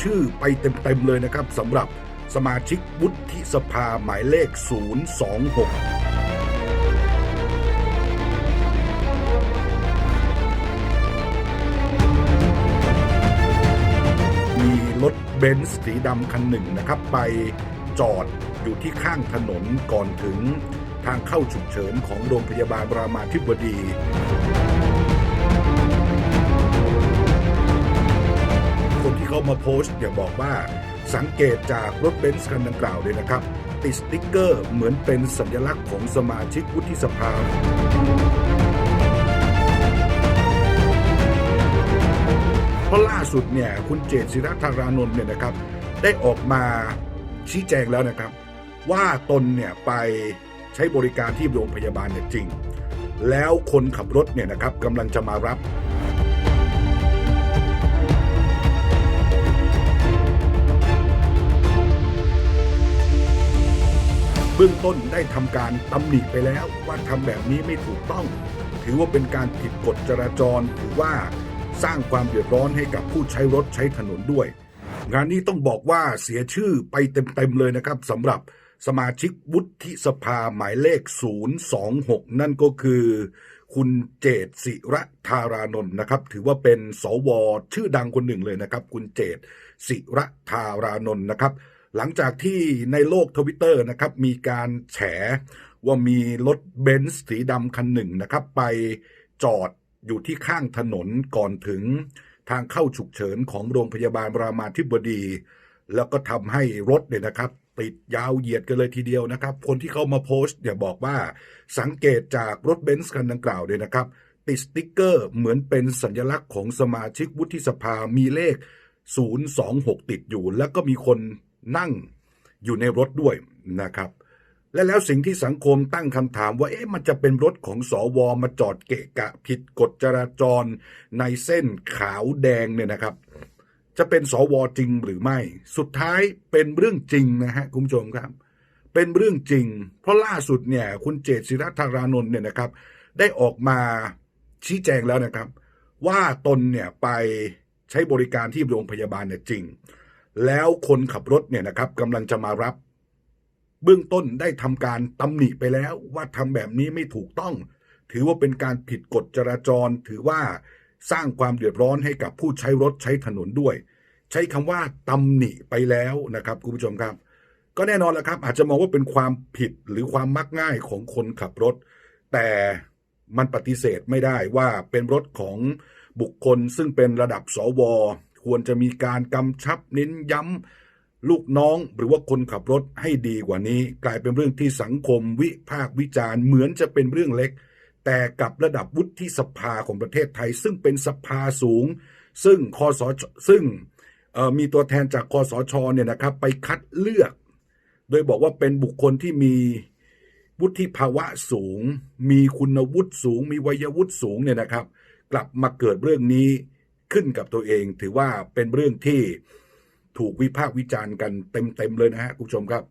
ชื่อไปเต็มๆเลยนะครับสำหรับสมาชิกวุฒิสภาหมายเลข 026มีรถเบนซ์สีดำคันหนึ่งนะครับ ไปจอดอยู่ที่ข้างถนนก่อนถึงทางเข้าฉุกเฉินของโรงพยาบาลรามาธิบดี ที่เขามาโพสต์อย่าบอกว่าสังเกตจากรถเบนซ์คันดังกล่าวเลยนะครับ ติดสติ๊กเกอร์เหมือนเป็นสัญลักษณ์ของสมาชิกวุฒิสภาเพราะล่าสุดเนี่ยคุณเจตศิรธารานนท์เนี่ยนะครับ ได้ออกมาชี้แจงแล้วนะครับ ว่าตนเนี่ยไปใช้บริการที่โรงพยาบาลเนี่ยจริง แล้วคนขับรถเนี่ยนะครับกำลังจะมารับ เบื้องต้นได้ทำการตำหนิไปแล้วว่าทำแบบนี้ไม่ถูกต้อง ถือว่าเป็นการผิดกฎจราจรถือว่าสร้างความเดือดร้อนให้กับผู้ใช้รถใช้ถนนด้วย งานนี้ต้องบอกว่าเสียชื่อไปเต็มๆเลยนะครับสำหรับสมาชิกวุฒิสภาหมายเลข 026 นั่นก็คือ คุณเจตศิระธารานนท์นะครับ ถือว่าเป็นสวชื่อดังคนหนึ่งเลยนะครับ คุณเจตศิระธารานนท์นะครับ หลังจากที่ในโลกทวิตเตอร์นะครับมีการแฉว่ามีรถเบนซ์สีดำคันหนึ่งนะครับ ไปจอดอยู่ที่ข้างถนนก่อนถึงทางเข้าฉุกเฉินของโรงพยาบาลรามาธิบดี แล้วก็ทำให้รถเนี่ยนะครับ ติดยาวเหยียดกันเลยทีเดียวนะครับ คนที่เขามาโพสต์เนี่ยบอกว่าสังเกตจากรถเบนซ์คันดังกล่าวเลยนะครับ ติดสติ๊กเกอร์เหมือนเป็นสัญลักษณ์ของสมาชิกวุฒิสภามีเลข 026 ติดอยู่ แล้วก็มีคน นั่งอยู่ในรถด้วยนะครับและแล้วสิ่งที่สังคมตั้งคำถามว่าเอ๊ะมันจะเป็นรถของสอวอมาจอดเกะกะผิดกฎจราจรในเส้นขาวแดงเนี่ยนะครับ จะเป็นสวจริงหรือไม่ สุดท้ายเป็นเรื่องจริงนะฮะคุณผู้ชมครับ เป็นเรื่องจริง เพราะล่าสุดเนี่ยคุณเจตศิรธารานนท์เนี่ยนะครับ ได้ออกมาชี้แจงแล้วนะครับ ว่าตนเนี่ยไปใช้บริการที่โรงพยาบาลเนี่ยจริง แล้วคนขับรถเนี่ยนะครับกำลังจะมารับ เบื้องต้นได้ทำการตำหนิไปแล้วว่าทำแบบนี้ไม่ถูกต้อง ถือว่าเป็นการผิดกฎจราจร ถือว่าสร้างความเดือดร้อนให้กับผู้ใช้รถใช้ถนนด้วย ใช้คำว่าตำหนิไปแล้วนะครับคุณผู้ชมครับ ก็แน่นอนแล้วครับ อาจจะมองว่าเป็นความผิดหรือความมักง่ายของคนขับรถ แต่มันปฏิเสธไม่ได้ว่าเป็นรถของบุคคลซึ่งเป็นระดับสว ควรจะมีการกำชับเน้นย้ำลูกน้องหรือว่าคนขับรถให้ดีกว่านี้ กลายเป็นเรื่องที่สังคมวิพากษ์วิจารณ์เหมือนจะเป็นเรื่องเล็ก แต่กับระดับวุฒิสภาของประเทศไทย ซึ่งเป็นสภาสูง ซึ่งคอสชซึ่งมีตัวแทนจากคอสชเนี่ยนะครับไปคัดเลือก โดยบอกว่าเป็นบุคคลที่มีวุฒิภาวะสูง มีคุณวุฒิสูง มีวัยวุฒิสูงเนี่ยนะครับ กลับมาเกิดเรื่องนี้ ขึ้นกับตัวเอง ถือว่าเป็นเรื่องที่ถูกวิพากษ์วิจารณ์กันเต็มๆเลยนะฮะคุณผู้ชมครับ